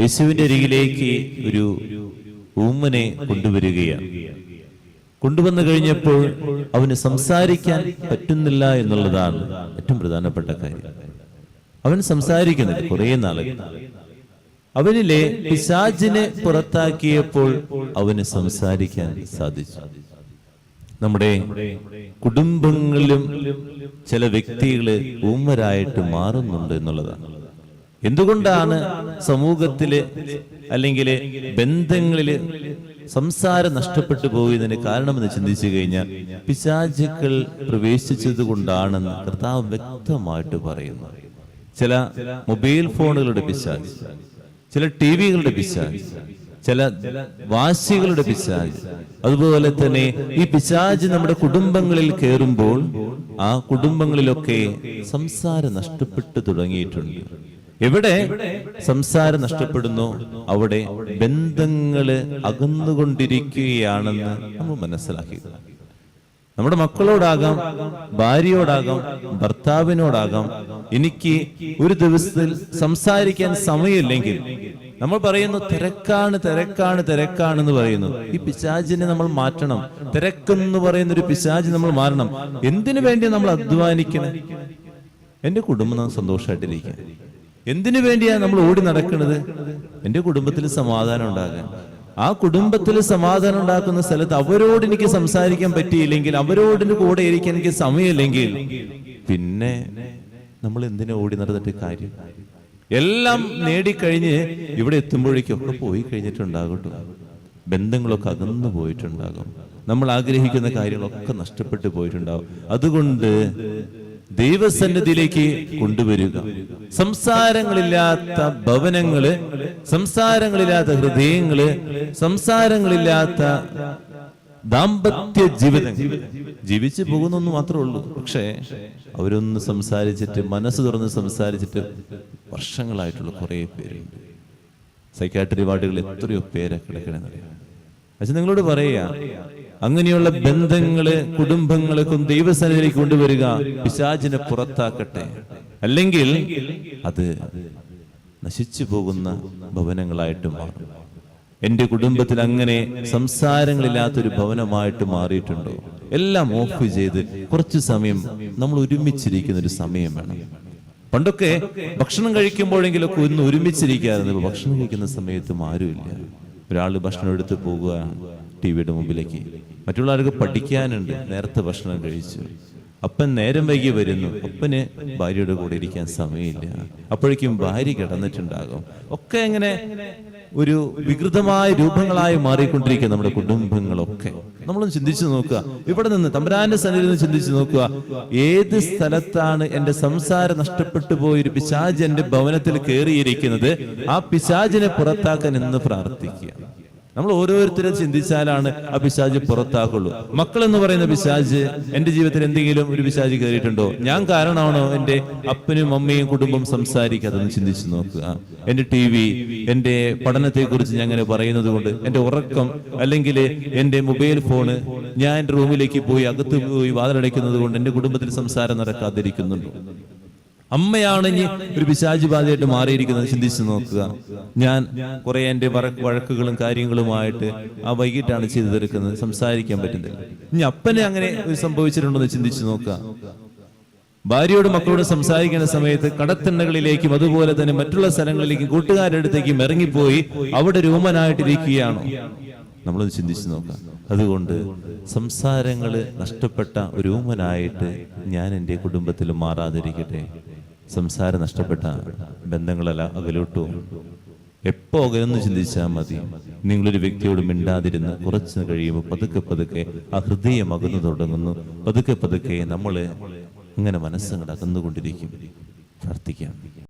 യേശുവിന്റെ അരികിലേക്ക് ഒരു ഊമ്മനെ കൊണ്ടുവരികയാണ്. കൊണ്ടുവന്നു കഴിഞ്ഞപ്പോൾ അവന് സംസാരിക്കാൻ പറ്റുന്നില്ല എന്നുള്ളതാണ് ഏറ്റവും പ്രധാനപ്പെട്ട കാര്യം. അവൻ സംസാരിക്കുന്നില്ല കുറേ നാളെ അവനിലെ പിശാചിനെ പുറത്താക്കിയപ്പോൾ അവന് സംസാരിക്കാൻ സാധിച്ചു. നമ്മുടെ കുടുംബങ്ങളിലും ചില വ്യക്തികൾ ഊമ്മരായിട്ട് മാറുന്നുണ്ട് എന്നുള്ളതാണ്. എന്തുകൊണ്ടാണ് സമൂഹത്തിൽ അല്ലെങ്കിൽ ബന്ധങ്ങളിൽ സംസാരം നഷ്ടപ്പെട്ടു പോയതിന് കാരണമെന്ന് ചിന്തിച്ചു കഴിഞ്ഞാൽ പിശാചുക്കൾ പ്രവേശിച്ചത് കൊണ്ടാണെന്ന് കർത്താവ് വ്യക്തമായിട്ട് പറയുന്നു. ചില മൊബൈൽ ഫോണുകളുടെ പിശാജ് ചില ടി വികളുടെ പിശാജ് ചില വാശികളുടെ പിശാജ് അതുപോലെ തന്നെ ഈ പിശാജ് നമ്മുടെ കുടുംബങ്ങളിൽ കയറുമ്പോൾ ആ കുടുംബങ്ങളിലൊക്കെ സംസാരം നഷ്ടപ്പെട്ടു തുടങ്ങിയിട്ടുണ്ട്. എവിടെ സംസാരം നഷ്ടപ്പെടുന്നു അവിടെ ബന്ധങ്ങൾ അകന്നുകൊണ്ടിരിക്കുകയാണെന്ന് നമ്മൾ മനസ്സിലാക്കി. നമ്മുടെ മക്കളോടാകാം ഭാര്യയോടാകാം ഭർത്താവിനോടാകാം എനിക്ക് ഒരു ദിവസത്തിൽ സംസാരിക്കാൻ സമയമില്ലെങ്കിൽ നമ്മൾ പറയുന്നു തിരക്കാണ് തിരക്കാണ് തിരക്കാണെന്ന് പറയുന്നു. ഈ പിശാചിനെ നമ്മൾ മാറ്റണം. തിരക്കെന്ന് പറയുന്ന ഒരു പിശാജ് നമ്മൾ മാറണം. എന്തിനു വേണ്ടി നമ്മൾ അധ്വാനിക്കണം? എന്റെ കുടുംബം സന്തോഷമായിട്ടിരിക്കാൻ എന്തിനു വേണ്ടിയാണ് നമ്മൾ ഓടി നടക്കുന്നത്? എന്റെ കുടുംബത്തിൽ സമാധാനം ഉണ്ടാകാൻ. ആ കുടുംബത്തിൽ സമാധാനം ഉണ്ടാക്കുന്ന സ്ഥലത്ത് അവരോട് എനിക്ക് സംസാരിക്കാൻ പറ്റിയില്ലെങ്കിൽ അവരോടിന് കൂടെ ഇരിക്കാൻ എനിക്ക് സമയമില്ലെങ്കിൽ പിന്നെ നമ്മൾ എന്തിനാ ഓടി നടന്നിട്ട് കാര്യം? എല്ലാം നേടിക്കഴിഞ്ഞ് ഇവിടെ എത്തുമ്പോഴേക്കും ഒക്കെ പോയി കഴിഞ്ഞിട്ടുണ്ടാകട്ടെ. ബന്ധങ്ങളൊക്കെ അകന്നു പോയിട്ടുണ്ടാകും. നമ്മൾ ആഗ്രഹിക്കുന്ന കാര്യങ്ങളൊക്കെ നഷ്ടപ്പെട്ടു പോയിട്ടുണ്ടാകും. അതുകൊണ്ട് ദൈവസന്നിധിയിലേക്ക് കൊണ്ടുവരിക. സംസാരങ്ങളില്ലാത്ത ഭവനങ്ങൾ സംസാരങ്ങളില്ലാത്ത ഹൃദയങ്ങൾ സംസാരങ്ങളില്ലാത്ത ദാമ്പത്യ ജീവിതം ജീവിച്ചു പോകുന്നൊന്നു മാത്രമേ ഉള്ളൂ. പക്ഷേ അവരൊന്ന് സംസാരിച്ചിട്ട് മനസ്സ് തുറന്ന് സംസാരിച്ചിട്ട് വർഷങ്ങളായിട്ടുള്ള കുറേ പേരുണ്ട്. സൈക്കാട്രി വാർഡുകളിൽ എത്രയോ പേരെ കിടക്കണമെന്നറിയാം പക്ഷെ നിങ്ങളോട് പറയുക അങ്ങനെയുള്ള ബന്ധങ്ങൾ കുടുംബങ്ങളൊക്കെ ദൈവസന്നിധിയിലേക്ക് കൊണ്ടുവരിക പിശാചിനെ പുറത്താക്കട്ടെ. അല്ലെങ്കിൽ അത് നശിച്ചു പോകുന്ന ഭവനങ്ങളായിട്ട് മാറും. എന്റെ കുടുംബത്തിൽ അങ്ങനെ സംസാരങ്ങളില്ലാത്തൊരു ഭവനമായിട്ട് മാറിയിട്ടുണ്ടോ? എല്ലാം ഓഫ് ചെയ്ത് കുറച്ചു സമയം നമ്മൾ ഒരുമിച്ചിരിക്കുന്ന ഒരു സമയം വേണം. പണ്ടൊക്കെ ഭക്ഷണം കഴിക്കുമ്പോഴെങ്കിലൊക്കെ ഒന്ന് ഒരുമിച്ചിരിക്കാറുണ്ട് ഭക്ഷണം കഴിക്കുന്ന സമയത്തും ആരുമില്ല. ഒരാൾ ഭക്ഷണം എടുത്ത് പോകുകയാണ്. ടി വിയുടെ മുമ്പിലേക്ക്. മറ്റുള്ളവർക്ക് പഠിക്കാനുണ്ട്. നേരത്തെ ഭക്ഷണം കഴിച്ചു. അപ്പൻ നേരം വൈകി വരുന്നു. അപ്പന് ഭാര്യയുടെ കൂടെ ഇരിക്കാൻ സമയമില്ല. അപ്പോഴേക്കും ഭാര്യ കിടന്നിട്ടുണ്ടാകും. ഒക്കെ എങ്ങനെ ഒരു വികൃതമായ രൂപങ്ങളായി മാറിക്കൊണ്ടിരിക്കുക നമ്മുടെ കുടുംബങ്ങളൊക്കെ. നമ്മളൊന്ന് ചിന്തിച്ചു നോക്കുക. ഇവിടെ നിന്ന് തമ്പരാന്റെ സന്നിധിയിൽ നിന്ന് ചിന്തിച്ചു നോക്കുക. ഏത് സ്ഥലത്താണ് എന്റെ സംസാരം നഷ്ടപ്പെട്ടു പോയൊരു പിശാജ് എന്റെ ഭവനത്തിൽ കയറിയിരിക്കുന്നത്? ആ പിശാജിനെ പുറത്താക്കാൻ എന്ന് പ്രാർത്ഥിക്കുക. നമ്മൾ ഓരോരുത്തരും ചിന്തിച്ചാലാണ് ആ പിശാജ് പുറത്താക്കുള്ളൂ മക്കൾ എന്ന് പറയുന്ന പിശാജ് എന്റെ ജീവിതത്തിൽ എന്തെങ്കിലും ഒരു പിശാജ് കയറിയിട്ടുണ്ടോ? ഞാൻ കാരണമാണോ എന്റെ അപ്പനും അമ്മയും കുടുംബം സംസാരിക്കാതെന്ന് ചിന്തിച്ചു നോക്കുക. എന്റെ ടി വി എന്റെ പഠനത്തെ കുറിച്ച് ഞാൻ അങ്ങനെ പറയുന്നത് കൊണ്ട് എന്റെ ഉറക്കം അല്ലെങ്കിൽ എന്റെ മൊബൈൽ ഫോണ് ഞാൻ റൂമിലേക്ക് പോയി അകത്ത് പോയി വാതിലടയ്ക്കുന്നത് കൊണ്ട് എന്റെ കുടുംബത്തിൽ സംസാരം നടക്കാതിരിക്കുന്നുണ്ടോ. അമ്മയാണ് ഇനി ഒരു പിശാചി ബാധയായിട്ട് മാറിയിരിക്കുന്നത്. ചിന്തിച്ചു നോക്കുക. ഞാൻ കുറെ എന്റെ വഴക്കുകളും കാര്യങ്ങളുമായിട്ട് ആ വൈകിട്ടാണ് ചെയ്തു തീർക്കുന്നത് സംസാരിക്കാൻ പറ്റുന്നില്ല. ഇനി അപ്പനെ അങ്ങനെ സംഭവിച്ചിട്ടുണ്ടോ എന്ന് ചിന്തിച്ചു നോക്കുക. ഭാര്യയോട് മക്കളോട് സംസാരിക്കുന്ന സമയത്ത് കടത്തിണ്ണകളിലേക്കും അതുപോലെ തന്നെ മറ്റുള്ള സ്ഥലങ്ങളിലേക്കും കൂട്ടുകാരുടെ അടുത്തേക്കും ഇറങ്ങിപ്പോയി അവിടെ രൂപനായിട്ടിരിക്കുകയാണോ നമ്മളത് ചിന്തിച്ചു നോക്കാം അതുകൊണ്ട് സംസാരങ്ങൾ നഷ്ടപ്പെട്ട ഒരു ഊമനായിട്ട് ഞാൻ എന്റെ കുടുംബത്തിൽ മാറാതിരിക്കട്ടെ. സംസാരം നഷ്ടപ്പെട്ട ബന്ധങ്ങളെല്ലാം അകലോട്ടു എപ്പോ അകലെന്ന് ചിന്തിച്ചാൽ മതി. നിങ്ങളൊരു വ്യക്തിയോട് മിണ്ടാതിരുന്ന് കുറച്ച് കഴിയുമ്പോൾ പതുക്കെ പതുക്കെ ആ ഹൃദയം അകന്നു തുടങ്ങുന്നു. പതുക്കെ പതുക്കെ നമ്മൾ ഇങ്ങനെ മനസ്സങ്ങട് അകന്നുകൊണ്ടിരിക്കും. പ്രാർത്ഥിക്കാം.